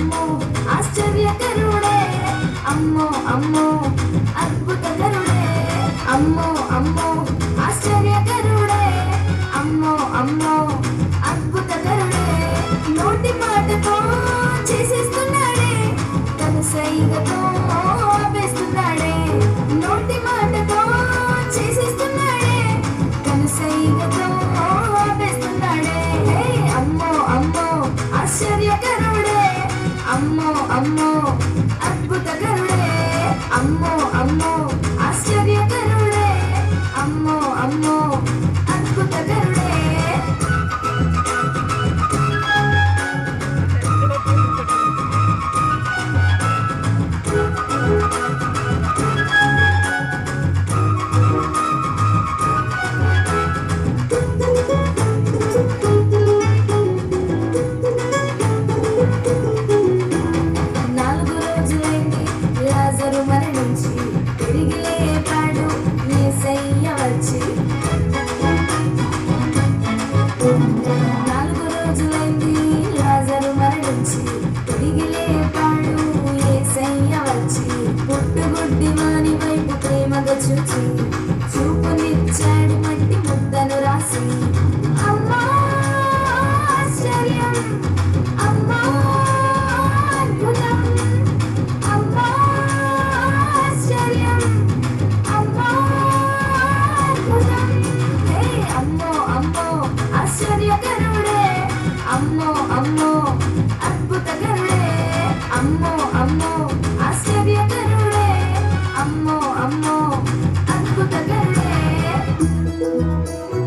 అమ్మో ఆశ్చర్యకరుడే. అమ్మో అమ్మో అద్భుతకరుడే. అమ్మో అమ్మో ఆశ్చర్యకరుడే. అమ్మో అమ్మో అద్భుతకరుడే. నోటి మాటతో చేసేస్తున్నాడే. తన సైగతో ఆపేస్తున్నాడే. నోటి మాటతో చేసేస్తున్నాడే. తన సైగతో ఆపే అమ్మో అమ్మో అద్భుతకరుడే అమ్మో అమ్మో రోజులైంది లాజరు మరణించి తిరిగి లేపాడు యేసయ్య వచ్చి. నాలుగు రోజులైంది లాజరు మరణించి తిరిగి లేపాడు యేసయ్య వచ్చి. పుట్టుగుడ్డి వాని వైపు ప్రేమగా చూచి చూపునిచ్చాడు మట్టి ముద్దను రాసి. అద్భుతం అమ్మో.